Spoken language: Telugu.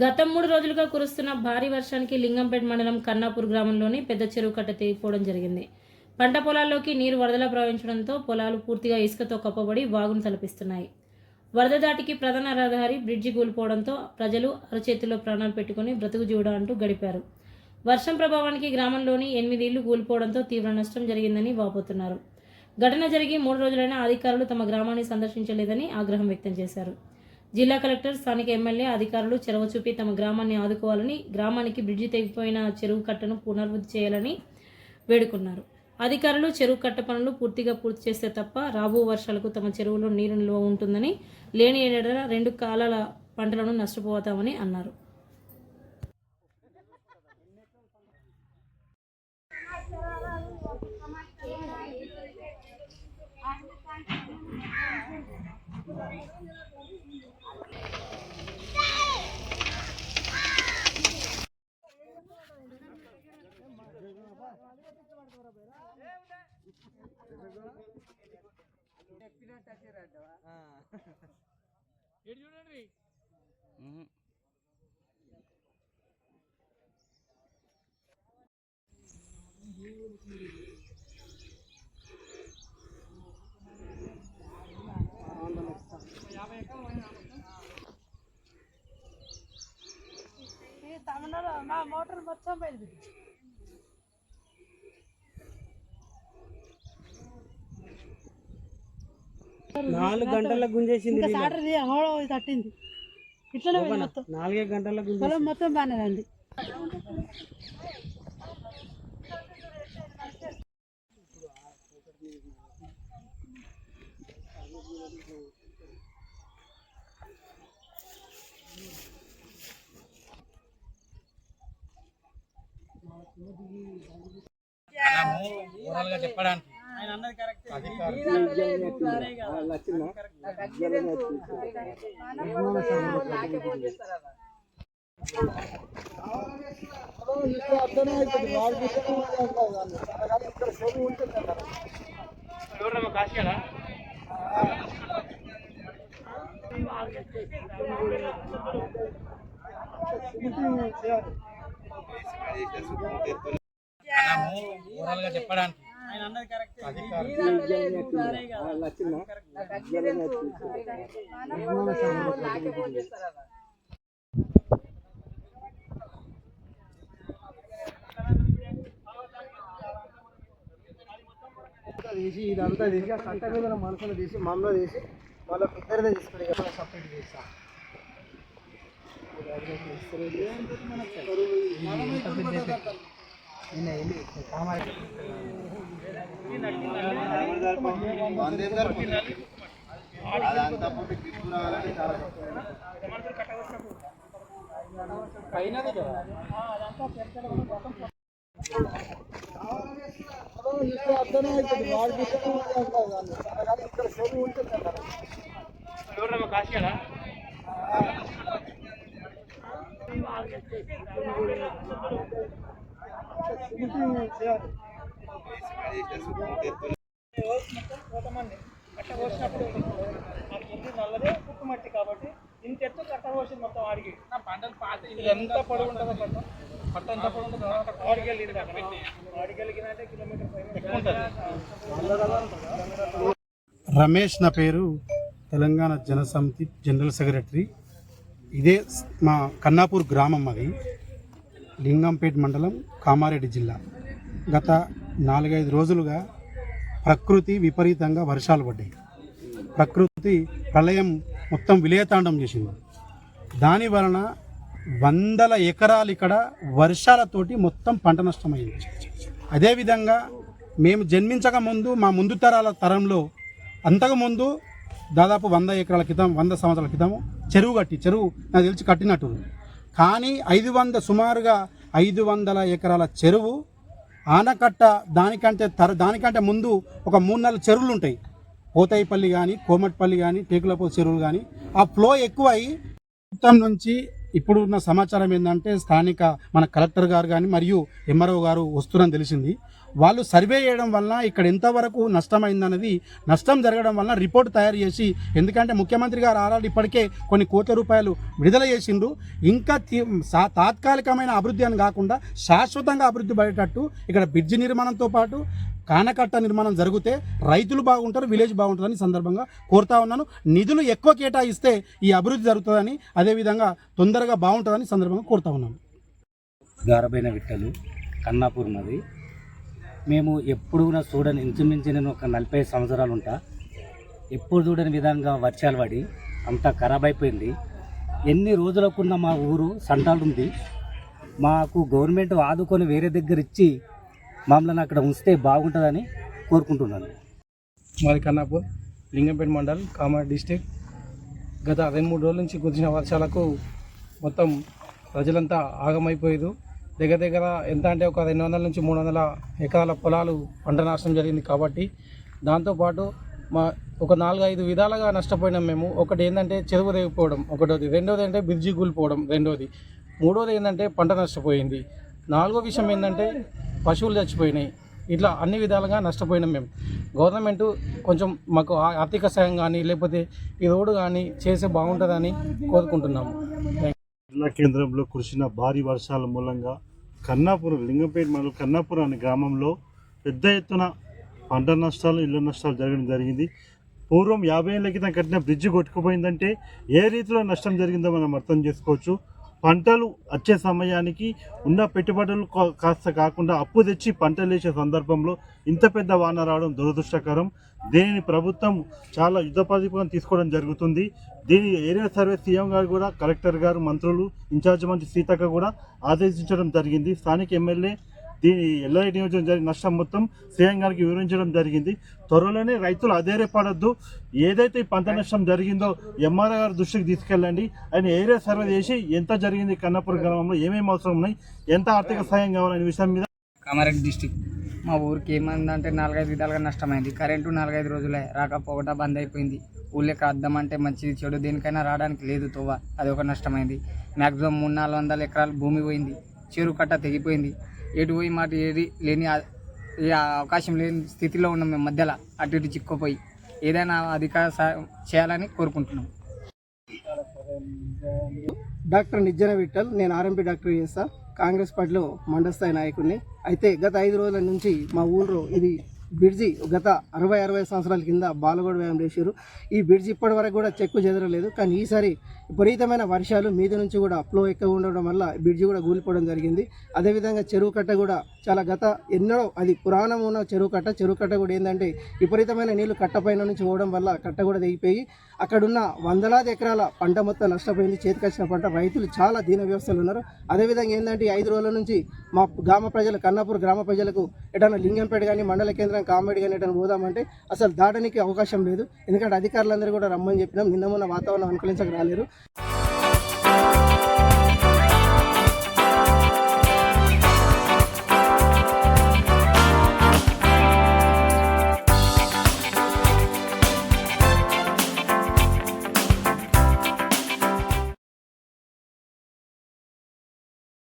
గత మూడు రోజులుగా కురుస్తున్న భారీ వర్షానికి లింగంపేట మండలం కన్నాపూర్ గ్రామంలోని పెద్ద చెరువు కట్ట తెగిపోవడం జరిగింది. పంట పొలాల్లోకి నీరు వరదలా ప్రవహించడంతో పొలాలు పూర్తిగా ఇసుకతో కప్పబడి వాగును తలపిస్తున్నాయి. వరద దాటికి ప్రధాన రహదారి బ్రిడ్జి కూలిపోవడంతో ప్రజలు అరచేతిలో ప్రాణాలు పెట్టుకుని బ్రతుకు జీవుడ అంటూ గడిపారు. వర్షం ప్రభావానికి గ్రామంలోని ఎనిమిది ఇళ్ళు కూలిపోవడంతో తీవ్ర నష్టం జరిగిందని వాపోతున్నారు. ఘటన జరిగి మూడు రోజులైనా అధికారులు తమ గ్రామాన్ని సందర్శించలేదని ఆగ్రహం వ్యక్తం చేశారు. జిల్లా కలెక్టర్ స్థానిక ఎమ్మెల్యే అధికారులు చెరవ చూపి తమ గ్రామాన్ని ఆదుకోవాలని గ్రామానికి బ్రిడ్జి తెగిపోయిన చెరువు కట్టను పునర్వృద్ధి చేయాలని వేడుకున్నారు. అధికారులు చెరువు కట్ట పనులు పూర్తిగా పూర్తి చేస్తే తప్ప రాబో వర్షాలకు తమ చెరువులో నీరు నిల్వ ఉంటుందని లేని ఏడాది రెండు కాలాల పంటలను నష్టపోతామని అన్నారు. ఈ తమిళనాడు మా మోటార్ మొత్తం పోయింది. నాలుగు గంటల గుంజేసింది ఇంకా హోళ తట్టింది. ఇట్లనే మొత్తం. నాలుగే గంటల పొలం మొత్తం బాగానే చెప్పడానికి. ఆయన అన్నది కరెక్ట్ ఎవరమ్మా కాశీయాలా ఓవరాల్గా చెప్పడానికి. తీసి ఇదంతా తీసి ఆ కట్ట మీద మనుషులు తీసి మమ్మల్ని తీసి వాళ్ళ ఇద్దరిదే తీసుకుని సపరేట్ చేస్తా. అర్థమే అవుతుంది వాడి ఇక్కడ చెరువు ఉంటుంది పోతామండి కట్ట పోసినప్పుడు ఆ కింది నల్లదే పుట్టు మట్టి కాబట్టి ఇంత ఎత్తు కట్ట పోసింది మొత్తం ఆడికి పంటలు పాత ఎంత పొడవు ఉంటుందో పట్ట పట్ట ఎంత పొడవు ఉంటుందో ఆడికి వెళ్ళింది ఆడికి వెళ్ళిందంటే కిలోమీటర్ ఎక్కువ ఉంటుంది రమేష్ నా పేరు తెలంగాణ జనసమితి జనరల్ సెక్రటరీ. ఇదే మా కన్నాపూర్ గ్రామం అది. లింగంపేట్ మండలం కామారెడ్డి జిల్లా. గత నాలుగైదు రోజులుగా ప్రకృతి విపరీతంగా వర్షాలు పడ్డాయి. ప్రకృతి ప్రళయం మొత్తం విలయతాండం చేసింది. దాని వలన వందల ఎకరాలు ఇక్కడ వర్షాలతోటి మొత్తం పంట నష్టమైంది. అదేవిధంగా మేము జన్మించక ముందు మా ముందు తరాల తరంలో అంతకుముందు దాదాపు వంద ఎకరాల క్రితం వంద సంవత్సరాల క్రితం చెరువు కట్టి చెరువు నాకు తెలిసి కట్టినట్టు కానీ ఐదు వంద సుమారుగా ఐదు వందల ఎకరాల చెరువు ఆనకట్ట దానికంటే తర దానికంటే ముందు ఒక మూడు నాలుగు చెరువులు ఉంటాయి పోతాయిపల్లి కానీ కోమటిపల్లి కానీ టేకులపో చెరువులు కానీ ఆ ఫ్లో ఎక్కువై మొత్తం నుంచి ఇప్పుడు ఉన్న సమాచారం ఏంటంటే స్థానిక మన కలెక్టర్ గారు కానీ మరియు ఎంఆర్ఓ గారు వస్తున్నారని తెలిసింది. వాళ్ళు సర్వే చేయడం వల్ల ఇక్కడ ఎంతవరకు నష్టమైందన్నది నష్టం జరగడం వల్ల రిపోర్ట్ తయారు చేసి ఎందుకంటే ముఖ్యమంత్రి గారు ఆల్రెడీ ఇప్పటికే కొన్ని కోట్ల రూపాయలు విడుదల చేసిండ్రు. ఇంకా సా- తాత్కాలికమైన అభివృద్ధి అని కాకుండా శాశ్వతంగా అభివృద్ధి పడేటట్టు ఇక్కడ బ్రిడ్జి నిర్మాణంతో పాటు కానకట్ట నిర్మాణం జరిగితే రైతులు బాగుంటారు విలేజ్ బాగుంటుందని సందర్భంగా కోరుతా ఉన్నాను. నిధులు ఎక్కువ కేటాయిస్తే ఈ అభివృద్ధి జరుగుతుందని అదేవిధంగా తొందరగా బాగుంటుందని సందర్భంగా కోరుతా ఉన్నాను. గారబైన విట్టలు కన్నాపూర్ నది మేము ఎప్పుడు కూడా చూడని ఇంచుమించు నేను ఒక నలభై సంవత్సరాలు ఉంటా. ఎప్పుడు చూడని విధంగా వర్షాలు పడి అంతా ఖరాబ్ అయిపోయింది. ఎన్ని రోజులకున్న మా ఊరు సంటాలు ఉంది. మాకు గవర్నమెంట్ ఆదుకొని వేరే దగ్గర ఇచ్చి మమ్మల్ని అక్కడ ఉంచితే బాగుంటుందని కోరుకుంటున్నాను. మాది కన్నాపూర్ లింగంపేట మండల్ కామారెడ్డి డిస్టిక్ గత రెండు మూడు రోజుల నుంచి కురిసిన వర్షాలకు మొత్తం ప్రజలంతా ఆగమైపోయారు దగ్గర దగ్గర ఎంత అంటే ఒక రెండు వందల నుంచి మూడు వందల ఎకరాల పొలాలు పంట నాశనం జరిగింది కాబట్టి దాంతోపాటు మా ఒక నాలుగు ఐదు విధాలుగా నష్టపోయినాం మేము. ఒకటి ఏంటంటే చెరువు రేగిపోవడం ఒకటోది. రెండోది అంటే బ్రిడ్జి కూలిపోవడం రెండోది. మూడోది ఏంటంటే పంట నష్టపోయింది. నాలుగో విషయం ఏంటంటే పశువులు చచ్చిపోయినాయి. ఇట్లా అన్ని విధాలుగా నష్టపోయినాం మేము. గవర్నమెంట్ కొంచెం మాకు ఆర్థిక సాయం కానీ లేకపోతే ఈ రోడ్డు కానీ చేస్తే బాగుంటుందని కోరుకుంటున్నాము. జిల్లా కేంద్రంలో కురిసిన భారీ వర్షాల మూలంగా కన్నాపురం లింగంపేట మండలం కన్నాపురం అనే గ్రామంలో పెద్ద ఎత్తున పంట నష్టాలు ఇళ్ళ నష్టాలు జరగడం జరిగింది. పూర్వం యాభై ఏళ్ళ క్రితం కట్టిన బ్రిడ్జ్ కొట్టుకుపోయిందంటే ఏ రీతిలో నష్టం జరిగిందో మనం అర్థం చేసుకోవచ్చు. పంటలు వచ్చే సమయానికి ఉన్న పెట్టుబడులు కా- కాస్త కాకుండా అప్పు తెచ్చి పంటలు వేసే సందర్భంలో ఇంత పెద్ద వాన రావడం దురదృష్టకరం. దీనిని ప్రభుత్వం చాలా యుద్ధప్రాతిపదం తీసుకోవడం జరుగుతుంది. దీని ఏరియా సర్వే సీఎం గారు కూడా కలెక్టర్ గారు మంత్రులు ఇన్ఛార్జ్ మంత్రి సీతక్క కూడా ఆదేశించడం జరిగింది. స్థానిక ఎమ్మెల్యే దీని ఎల్ఐ నియోజకవర్గం జరిగిన నష్టం మొత్తం సీఎం గారికి వివరించడం జరిగింది. త్వరలోనే రైతులు అధైర్యపడద్దు. ఏదైతే ఈ పంట నష్టం జరిగిందో ఎంఆర్ఐ గారి దృష్టికి తీసుకెళ్ళండి. ఆయన ఏరియా సర్వే చేసి ఎంత జరిగింది కన్నపూర్ గ్రామంలో ఏమేమి అవసరం ఉన్నాయి ఎంత ఆర్థిక సహాయం కావాలనే విషయం మీద కామారెడ్డి డిస్టిక్. మా ఊరికి ఏమైందంటే నాలుగైదు విధాలుగా నష్టమైంది. కరెంటు నాలుగైదు రోజులే రాకపోకట బంద్ అయిపోయింది. ఊళ్ళోకి అద్దం అంటే మంచిది చెడు దేనికైనా రావడానికి లేదు తోవ. అది ఒక నష్టమైంది. మ్యాక్సిమం మూడు నాలుగు వందల ఎకరాలు భూమి పోయింది. చెరువు కట్ట తెగిపోయింది. ఎటు పోయి మాట ఏది లేని ఏ అవకాశం లేని స్థితిలో ఉన్నాం మేము మధ్యలో. అటు ఇటు చిక్కుపోయి ఏదైనా అధికార సహాయం చేయాలని కోరుకుంటున్నాం. డాక్టర్ నిజ్జన విఠల్ నేను ఆర్ఎంపీ డాక్టర్ చేస్తా. కాంగ్రెస్ పార్టీలో మండస్థాయి నాయకుడిని. అయితే గత ఐదు రోజుల నుంచి మా ఊళ్ళో ఇది బ్రిడ్జి గత అరవై అరవై సంవత్సరాల కింద బాలగోడ వ్యాయామం చేశారు. ఈ బ్రిడ్జి ఇప్పటి వరకు కూడా చెక్కు చెదరలేదు. కానీ ఈసారి విపరీతమైన వర్షాలు మీద నుంచి కూడా ఫ్లో ఎక్కువ ఉండడం వల్ల బ్రిడ్జి కూడా కూలిపోవడం జరిగింది. అదేవిధంగా చెరువు కట్ట కూడా చాలా గత ఎన్నో అది పురాణం ఉన్న చెరువు కట్ట. చెరువు కట్ట కూడా ఏంటంటే విపరీతమైన నీళ్ళు కట్టపైన నుంచి పోవడం వల్ల కట్ట కూడా తెగిపోయి అక్కడున్న వందలాది ఎకరాల పంట మొత్తం నష్టపోయింది. చేతికొచ్చిన పంట రైతులు చాలా దీన వ్యవస్థలు ఉన్నారు. అదేవిధంగా ఏంటంటే ఐదు రోజుల నుంచి మా గ్రామ ప్రజలు కన్నాపూర్ గ్రామ ప్రజలకు ఎటన్నా లింగంపేట కానీ మండల కేంద్రం కామెడీ అనేటని పోదామంటే అసలు దాటడానికి అవకాశం లేదు. ఎందుకంటే అధికారులందరూ కూడా రమ్మని చెప్పినాం. నిన్న మొన్న వాతావరణం అనుకూలించక రాలేరు.